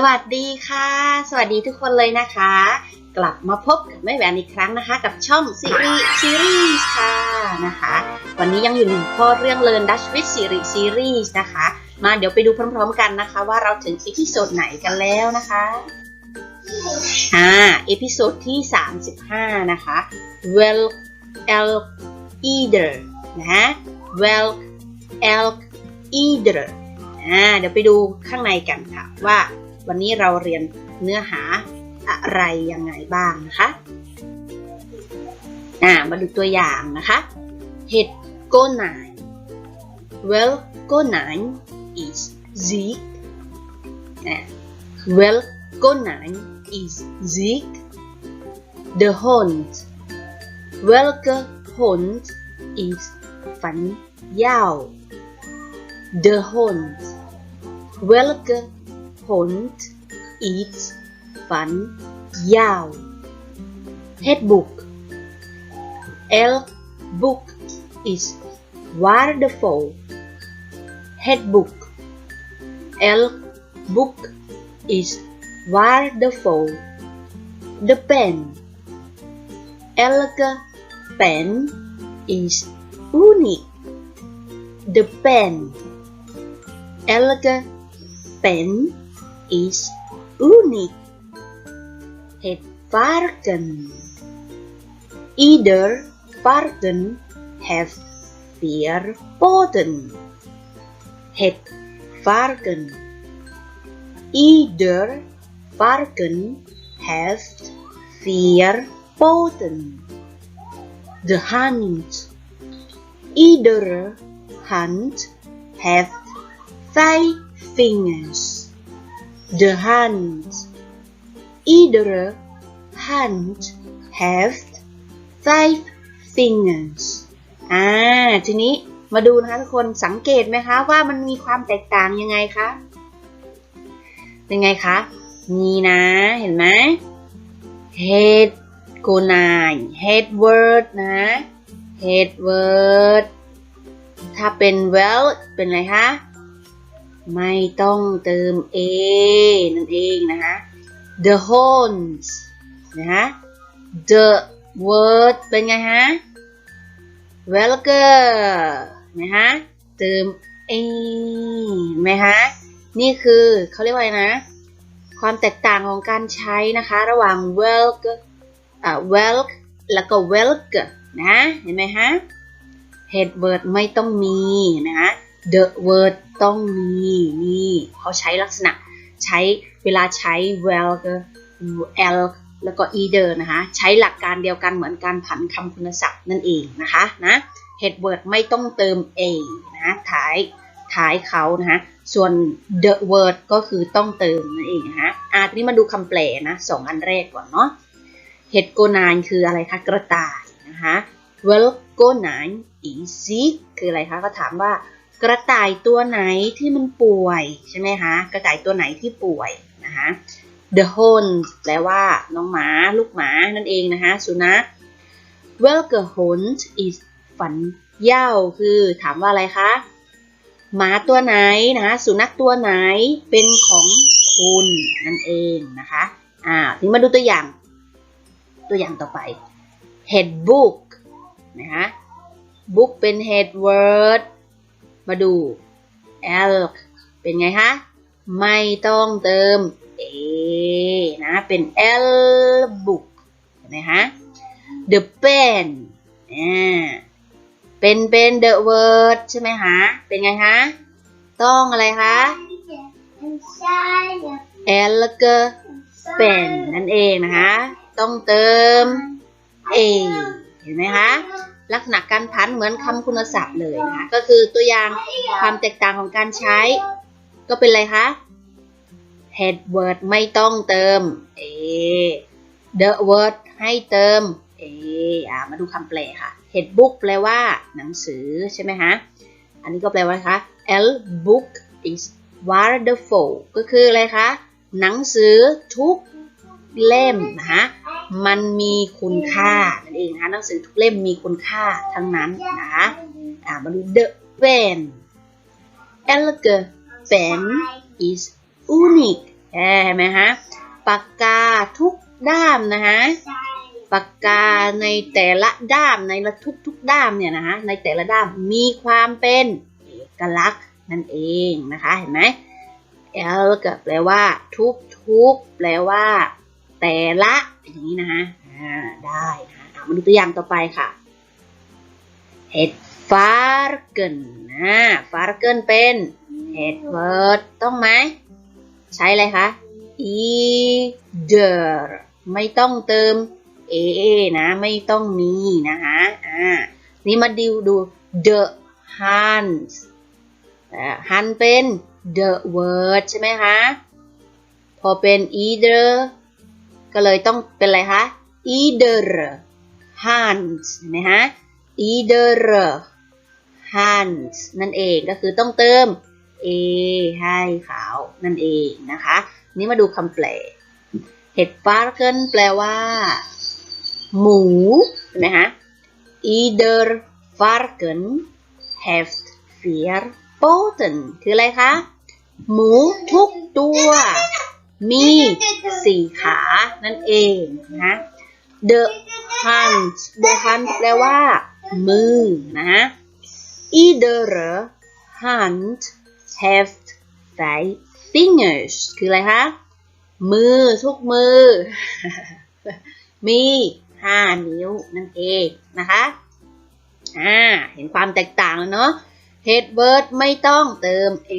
สวัสดีค่ะ สวัสดีทุกคนเลยนะคะ กลับมาพบกับแม่แหวนอีกครั้งนะคะ กับช่องซีรีส์ซีรีส์ค่ะนะคะ วันนี้ยังอยู่ในข้อเรื่อง Learn Dutch with Siri Series นะคะ มาเดี๋ยวไปดูพร้อมๆกันนะคะ ว่าเราถึงอีพิโซดไหนกันแล้วนะคะอ่าเอพิโซดที่ 35 นะคะ Well elk either นะ Well elk either อ่าเดี๋ยวไปดูข้างในกันค่ะว่า วันนี้เราเรียนเนื้อหาอะไรยังไงบ้างนะคะอ่ามาดูตัวอย่างนะคะ Het konijn Wel konijn is ziek อ่า Wel konijn is ziek De hond Welke hond is van jou De hond Welke hond is van jou? Het boek. Elk boek is waardevol. Het boek. Elk boek is waardevol. De pen. Elke pen is uniek. De pen. Elke pen is unique, Het varken. Either varken heeft vier poten. Het varken. Ieder varken heeft vier poten. De hand. Iedere hand heeft vijf vingers. De hand. Iedere hand heeft vijf fingers อ่า ทีนี้มาดูนะคะทุกคนสังเกตไหมคะว่ามันมีความแตกต่างยังไงคะ เป็นไงคะ มีนะเห็นไหม head โกนาย head word นะ head word ถ้าเป็น well เป็นอะไรคะ ไม่ต้องเติม a นั่นเองนะคะ the horns นะคะ the word เป็นไงฮะ welker นะคะ เติม a ไหมคะนี่คือเขาเรียกว่าไรนะ ความแตกต่างของการใช้นะคะ ระหว่าง welk อ่า welk แล้วก็ welk นะ เห็นไหมฮะ head word ไม่ต้องมีนะคะ the word ต้องมีนี่เขาใช้ลักษณะใช้เวลาใช้ well ก็ l แล้วก็ either นะคะใช้หลักการเดียวกันเหมือนการผันคำคุณศัพท์นั่นเองนะคะนะ head word ไม่ต้องเติม a นะท้ายท้ายเขานะคะส่วน the word ก็คือต้องเติมนั่นเองนะคะอะทีนี้มาดูคำแปลนะสองอันแรกก่อนเนาะ head go nine คืออะไรคะกระต่ายนะคะ well go nine easy คืออะไรคะเขาถามว่า กระต่ายตัวไหนที่มันป่วยใช่ไหมคะ กระต่ายตัวไหนที่ป่วยนะคะ the hond แปลว่าน้องหมา ลูกหมานั่นเองนะคะ สุนัข welke hond is ฝันเย่าคือถามว่าอะไรคะ หมาตัวไหนนะคะ สุนัขตัวไหนเป็นของคุณนั่นเองนะคะอ่าทีมาดูตัวอย่าง ตัวอย่างต่อไป head book นะคะ book เป็น head word มาดู L เป็นไงคะ ไม่ต้องเติม a นะ เป็น l book เห็นไหมคะ the pen อ่าเป็นเป็น the word ใช่ไหมคะ เป็นไงคะ ต้องอะไรคะ elk pen นั่นเองนะคะ ต้องเติม a เห็นไหมคะ ลักษณะการพันเหมือนคำคุณศัพท์เลยนะคะก็คือตัวอย่างความแตกต่างของการใช้ ก็เป็นอะไรคะ head word ไม่ต้องเติม a the word ให้เติม a อ่ามาดูคำแปลค่ะ head book แปลว่าหนังสือใช่ไหมคะอันนี้ก็แปลว่าคะ l book is wonderful ก็คืออะไรคะ หนังสือทุกเล่มนะคะ มันมีคุณค่านั่นเองนะคะหนังสือทุกเล่มมีคุณค่าทั้งนั้นนะคะอ่ามาดู the pen elke pen is unique แค่เห็นไหมฮะปากกาทุกด้ามนะคะปากกาในแต่ละด้ามในละทุกทุกด้ามเนี่ยนะคะในแต่ละด้ามมีความเป็นเอกลักษณ์นั่นเองนะคะเห็นไหม L ก็แปลว่าทุกทุกๆแปลว่า แต่ละอย่างนี้นะคะได้นะะอะมาดูตัวอย่างต่อไปค่ะ Het varken นะ varken เป็น het word ต้องไหม ใช้อะไรคะ either ไม่ต้องเติม a นะ ไม่ต้องมีนะคะอ่านี่มาดูดู the hunt อ่า hunt เป็น the word ใช่ไหมคะ พอเป็น either ก็เลยต้องเป็นอะไรคะ either hunt เห็นไหมคะ either hunt นั่นเองก็คือต้องเติม a ให้เขานั่นเองนะคะ นี่มาดูคำแปล เห็ดฟาร์เกินแปลว่า หมูนไหมคะ either varken have vier poten คืออะไรคะ หมูทุกตัว มีสี่ขานั่นเองนะ the hunt the hunt แปลว่า มือนะ either hunt have five fingers คืออะไรคะ มือทุกมือ มีห้านิ้วนั่นเองนะคะ อ่า เห็นความแตกต่างแล้วเนาะ head word ไม่ต้องเติม a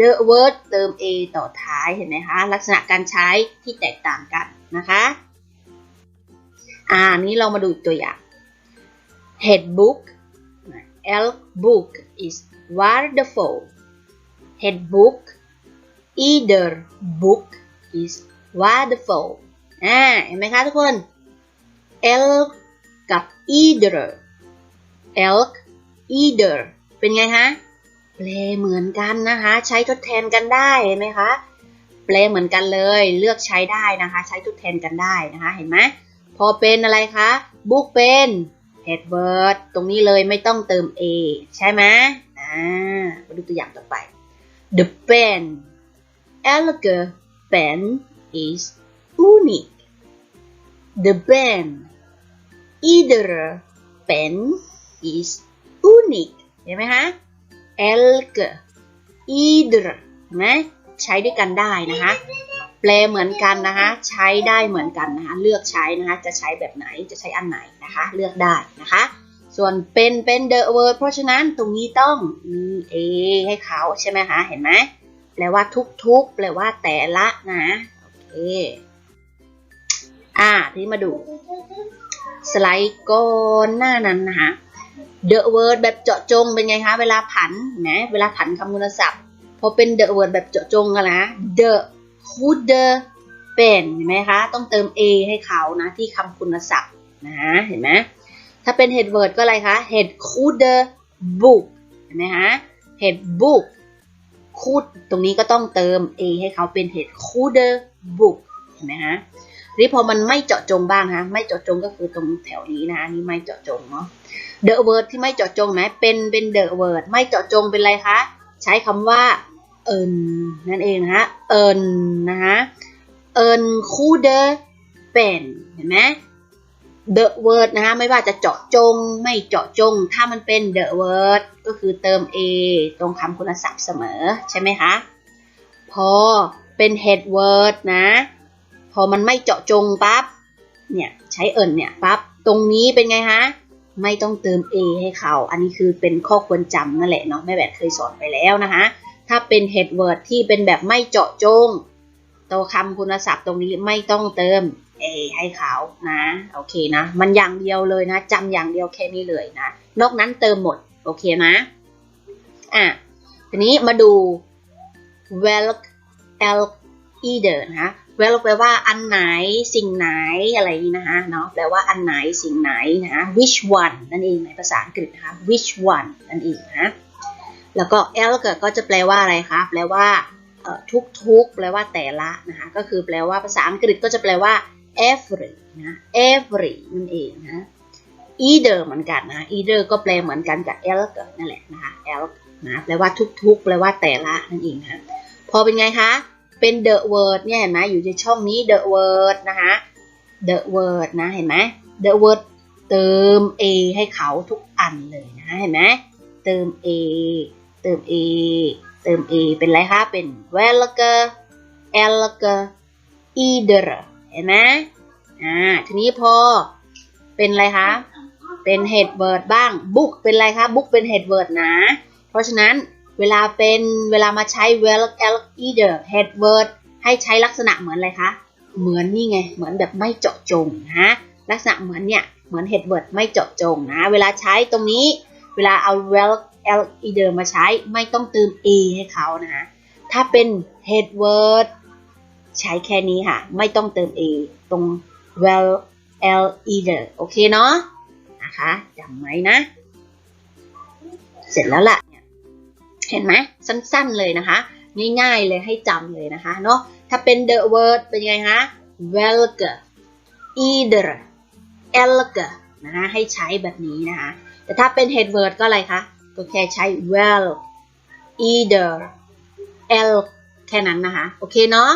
the word เติม a ต่อท้ายเห็นไหมคะ ลักษณะการใช้ที่แตกต่างกันนะคะ อ่า นี้เรามาดูตัวอย่าง head book elk book is wonderful head book either book is wonderful อ่า เห็นไหมคะทุกคน elk กับ either elk either เป็นไงคะแปลเหมือนกันนะคะ ใช้ทดแทนกันได้เห็นไหมคะแปลเหมือนกันเลยเลือกใช้ได้นะคะ ใช้ทดแทนกันได้นะคะ เห็นไหมพอเป็นอะไรคะ book เป็น head word ตรงนี้เลยไม่ต้องเติม a ใช่ไหมอ่ามาดูตัวอย่างต่อไป the pen Elke pen is unique. The pen either pen is unique ห็นไหมคะ elk either เห็นไหมใช้ด้วยกันได้นะคะ แปลเหมือนกันนะคะ ใช้ได้เหมือนกันนะคะ เลือกใช้นะคะ จะใช้แบบไหน จะใช้อันไหนนะคะ เลือกได้นะคะ ส่วนเป็นเป็น the word เพราะฉะนั้นตรงนี้ต้องมี a ให้เขาใช่ไหมคะ เห็นไหมแปลว่าทุกๆ แปลว่าแต่ละนะ โอเค อ่า ทีนี้มาดู สไลด์ก่อนหน้านั้นนะคะ the word แบบเจาะจงเป็นไงคะ เวลาผันนะเวลาผันคำคุณศัพท์พอเป็น the word แบบเจาะจงกันนะ the could the เป็นเห็นไหมคะ ต้องเติม a ให้เขานะที่คำคุณศัพท์นะเห็นไหมถ้าเป็น head word ก็อะไรคะ head could the book เห็นไหมคะ head book คูดตรงนี้ก็ต้องเติม a ให้เขาเป็น head cooler book เห็นไหมฮะ นี่พอมันไม่เจาะจงบ้างฮะ ไม่เจาะจงก็คือตรงแถวนี้นะอันนี่ไม่เจาะจงเนาะ the word ที่ไม่เจาะจงไหมเป็นเป็น the word ไม่เจาะจงเป็นอะไรคะ ใช้คำว่า เอินนั่นเองนะฮะ เอินนะคะเอิน cooler เป็นเห็นไหม the word นะคะไม่ว่าจะเจาะจงไม่เจาะจง ถ้ามันเป็น the word ก็คือเติม a ตรงคำคุณศัพท์เสมอ ใช่ไหมคะ พอเป็น head word นะ อมันไม่เจาะจงปั๊บเนี่ยใช้เอิญเนี่ยปั๊บตรงนี้เป็นไงฮะไม่ต้องเติม a ให้เขา อันนี้คือเป็นข้อควรจำนั่นแหละเนาะแม่แบบเคยสอนไปแล้วนะคะถ้าเป็น head word ที่เป็นแบบไม่เจาะจง ตัวคำคุณศัพท์ตรงนี้ไม่ต้องเติม A ให้เขานะโอเคนะ มันอย่างเดียวเลยนะจำอย่างเดียวแค่นี้เลยนะ นอกนั้นเติมหมดโอเคนะอะทีนี้มาดู well elk either นะคะ well แปลว่าอันไหนสิ่งไหนอะไรนี้นะคะเนาะแปลว่าอันไหนสิ่งไหนนะคะ which one นั่นเองในภาษาอังกฤษนะคะ which one นั่นเองนะแล้วก็ l ก็จะแปลว่าอะไรคะแปลว่าทุกๆแปลว่าแต่ละนะคะก็คือแปลว่าภาษาอังกฤษก็จะแปลว่า every นะ every นั่นเองนะ either เหมือนกันนะ either ก็แปลเหมือนกันกับ elk นั่นแหละนะคะ elk นะแปลว่าทุกๆ แปลว่าแต่ละนั่นเองนะพอเป็นไงคะ เป็น the word เนี่ยเห็นไหมอยู่ในช่องนี้ the word นะคะ the word นะเห็นไหม the word เติม a ให้เขาทุกอันเลยนะเห็นไหมเติม a เติม a เติม a เป็นไรคะเป็น welke elke either เห็นไหมอ่าทีนี้พอเป็นอะไรคะเป็น head word บ้าง book เป็นอะไรคะ book เป็น head word นะ เพราะฉะนั้น เวลาเป็นเวลามาใช้ well either head word ให้ใช้ลักษณะเหมือนอะไรคะ เหมือนนี่ไง เหมือนแบบไม่เจาะจงนะลักษณะเหมือนเนี่ย เหมือน head word ไม่เจาะจงนะ เวลาใช้ตรงนี้ เวลาเอา well either มาใช้ไม่ต้องเติม a ให้เขานะ ถ้าเป็น head word ใช้แค่นี้ค่ะ ไม่ต้องเติม a ตรง well l either โอเคเนาะ นะคะจำไว้นะ เสร็จแล้วล่ะ เห็นไหมสั้นๆเลยนะคะ ง่ายๆเลยให้จำเลยนะคะเนาะถ้าเป็น the word เป็นยังไงคะ welke either elke นะคะให้ใช้แบบนี้นะคะ แต่ถ้าเป็น head word ก็อะไรคะก็แค่ใช้ well either el แค่นั้นนะคะ โอเคเนาะ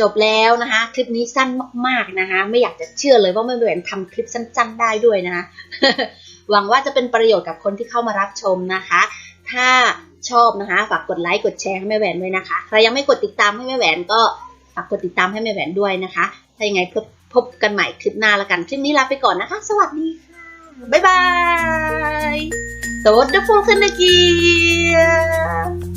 จบแล้วนะคะ คลิปนี้สั้นมากๆนะคะ ไม่อยากจะเชื่อเลยว่าแม่แหวนทำคลิปสั้น ๆ ได้ด้วยนะคะ หวังว่าจะเป็นประโยชน์กับคนที่เข้ามารับชมนะคะ ถ้า ชอบนะคะ ฝากกดไลค์กดแชร์ให้แม่แหวนด้วยนะคะใครยังไม่กดติดตามให้แม่แหวนก็ฝากกดติดตามให้แม่แหวนด้วยนะคะ ถ้ายังไงพบพบกันใหม่คลิปหน้าละกัน คลิปนี้ลาไปก่อนนะคะ สวัสดีค่ะ บ๊ายบาย Tot de volgende keer!